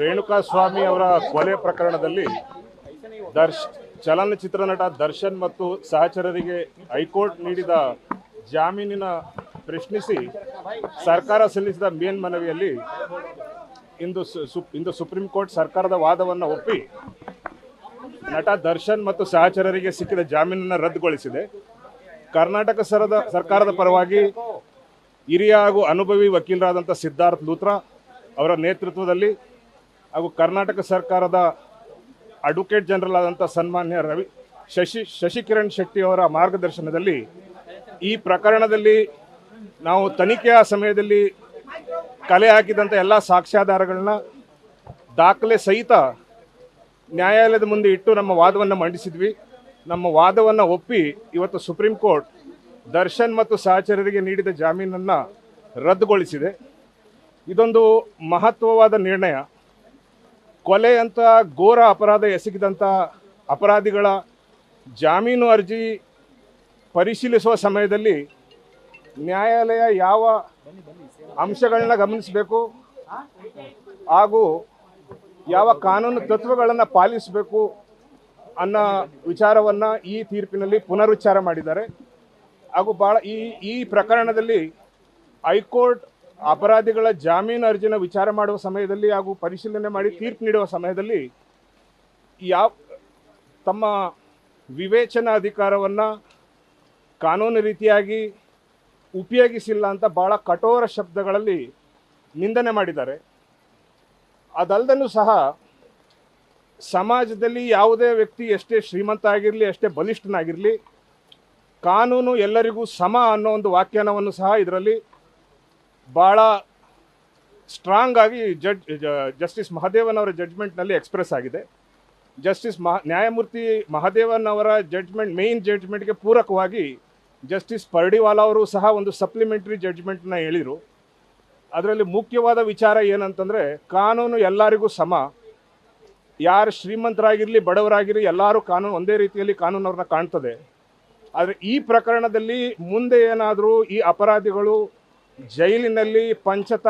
ರೇಣುಕಾ ಸ್ವಾಮಿ ಅವರ ಕೊಲೆ ಪ್ರಕರಣದಲ್ಲಿ ದರ್ಶ್, ಚಲನಚಿತ್ರ ನಟ ದರ್ಶನ್ ಮತ್ತು ಸಹಚರರಿಗೆ ಹೈಕೋರ್ಟ್ ನೀಡಿದ ಜಾಮೀನಿನ ಪ್ರಶ್ನಿಸಿ ಸರ್ಕಾರ ಸಲ್ಲಿಸಿದ ಮೇಲ್ಮನವಿಯಲ್ಲಿ ಇಂದು ಇಂದು ಸುಪ್ರೀಂ ಕೋರ್ಟ್ ಸರ್ಕಾರದ ವಾದವನ್ನು ಒಪ್ಪಿ ನಟ ದರ್ಶನ್ ಮತ್ತು ಸಹಚರರಿಗೆ ಸಿಕ್ಕಿದ ಜಾಮೀನನ್ನು ರದ್ದುಗೊಳಿಸಿದೆ. ಕರ್ನಾಟಕ ಸರದ, ಸರ್ಕಾರದ ಪರವಾಗಿ ಹಿರಿಯ ಹಾಗೂ ಅನುಭವಿ ವಕೀಲರಾದಂಥ ಸಿದ್ಧಾರ್ಥ್ ಲೂತ್ರ ಅವರ ನೇತೃತ್ವದಲ್ಲಿ ಹಾಗೂ ಕರ್ನಾಟಕ ಸರ್ಕಾರದ ಅಡ್ವೊಕೇಟ್ ಜನರಲ್ ಆದಂಥ ಸನ್ಮಾನ್ಯ ರವಿ ಶಶಿ, ಶಶಿಕಿರಣ್ ಶೆಟ್ಟಿ ಅವರ ಮಾರ್ಗದರ್ಶನದಲ್ಲಿ ಈ ಪ್ರಕರಣದಲ್ಲಿ ನಾವು ತನಿಖೆಯ ಸಮಯದಲ್ಲಿ ಕಲೆ ಹಾಕಿದಂಥ ಎಲ್ಲ ಸಾಕ್ಷ್ಯಾಧಾರಗಳನ್ನ ದಾಖಲೆ ಸಹಿತ ನ್ಯಾಯಾಲಯದ ಮುಂದೆ ಇಟ್ಟು ನಮ್ಮ ವಾದವನ್ನು ಮಂಡಿಸಿದ್ವಿ. ನಮ್ಮ ವಾದವನ್ನು ಒಪ್ಪಿ ಇವತ್ತು ಸುಪ್ರೀಂ ಕೋರ್ಟ್ ದರ್ಶನ್ ಮತ್ತು ಸಹಚರರಿಗೆ ನೀಡಿದ ಜಾಮೀನನ್ನು ರದ್ದುಗೊಳಿಸಿದೆ. ಇದೊಂದು ಮಹತ್ವವಾದ ನಿರ್ಣಯ. ಕೊಲೆ ಅಂತ ಘೋರ ಅಪರಾಧ ಎಸಗಿದಂಥ ಅಪರಾಧಿಗಳ ಜಾಮೀನು ಅರ್ಜಿ ಪರಿಶೀಲಿಸುವ ಸಮಯದಲ್ಲಿ ನ್ಯಾಯಾಲಯ ಯಾವ ಅಂಶಗಳನ್ನ ಗಮನಿಸಬೇಕು? ಹಾಗೂ ಯಾವ ಕಾನೂನು ತತ್ವಗಳನ್ನು ಪಾಲಿಸಬೇಕು ಅನ್ನೋ ವಿಚಾರವನ್ನು ಈ ತೀರ್ಪಿನಲ್ಲಿ ಪುನರುಚ್ಚಾರ ಮಾಡಿದ್ದಾರೆ. ಹಾಗೂ ಭಾಳ ಈ ಈ ಪ್ರಕರಣದಲ್ಲಿ ಹೈಕೋರ್ಟ್ ಅಪರಾಧಿಗಳ ಜಾಮೀನು ಅರ್ಜಿನ ವಿಚಾರ ಮಾಡುವ ಸಮಯದಲ್ಲಿ ಹಾಗೂ ಪರಿಶೀಲನೆ ಮಾಡಿ ತೀರ್ಪು ನೀಡುವ ಸಮಯದಲ್ಲಿ ಯಾವ ತಮ್ಮ ವಿವೇಚನಾ ಅಧಿಕಾರವನ್ನು ಕಾನೂನು ರೀತಿಯಾಗಿ ಉಪಯೋಗಿಸಿಲ್ಲ ಅಂತ ಭಾಳ ಕಠೋರ ಶಬ್ದಗಳಲ್ಲಿ ನಿಂದನೆ ಮಾಡಿದ್ದಾರೆ. ಅದಲ್ಲದೂ ಸಹ ಸಮಾಜದಲ್ಲಿ ಯಾವುದೇ ವ್ಯಕ್ತಿ ಎಷ್ಟೇ ಶ್ರೀಮಂತ ಆಗಿರಲಿ ಎಷ್ಟೇ ಬಲಿಷ್ಠನಾಗಿರಲಿ ಕಾನೂನು ಎಲ್ಲರಿಗೂ ಸಮ ಅನ್ನೋ ಒಂದು ವ್ಯಾಖ್ಯಾನವನ್ನು ಸಹ ಇದರಲ್ಲಿ ಭಾಳ ಸ್ಟ್ರಾಂಗ್ ಆಗಿ ಜಡ್ ಜಸ್ಟಿಸ್ ಮಹಾದೇವನ್ ಅವರ ಜಡ್ಜ್ಮೆಂಟ್ನಲ್ಲಿ ಎಕ್ಸ್ಪ್ರೆಸ್ ಆಗಿದೆ. ಜಸ್ಟಿಸ್ ಮಹ, ನ್ಯಾಯಮೂರ್ತಿ ಮಹಾದೇವನ್ ಅವರ ಜಡ್ಜ್ಮೆಂಟ್ ಮೇನ್ ಜಡ್ಜ್ಮೆಂಟ್ಗೆ ಪೂರಕವಾಗಿ ಜಸ್ಟಿಸ್ ಪರ್ಡಿವಾಲಾ ಅವರು ಸಹ ಒಂದು ಸಪ್ಲಿಮೆಂಟ್ರಿ ಜಡ್ಜ್ಮೆಂಟ್ನ ಹೇಳಿದರು. ಅದರಲ್ಲಿ ಮುಖ್ಯವಾದ ವಿಚಾರ ಏನಂತಂದರೆ, ಕಾನೂನು ಎಲ್ಲರಿಗೂ ಸಮ. ಯಾರು ಶ್ರೀಮಂತರಾಗಿರಲಿ, ಬಡವರಾಗಿರಲಿ, ಎಲ್ಲರೂ ಕಾನೂನು, ಒಂದೇ ರೀತಿಯಲ್ಲಿ ಕಾನೂನು ಅವ್ರನ್ನ ಕಾಣ್ತದೆ. ಆದರೆ ಈ ಪ್ರಕರಣದಲ್ಲಿ ಮುಂದೆ ಏನಾದರೂ ಈ ಅಪರಾಧಿಗಳು ಜೈಲಿನಲ್ಲಿ ಪಂಚತ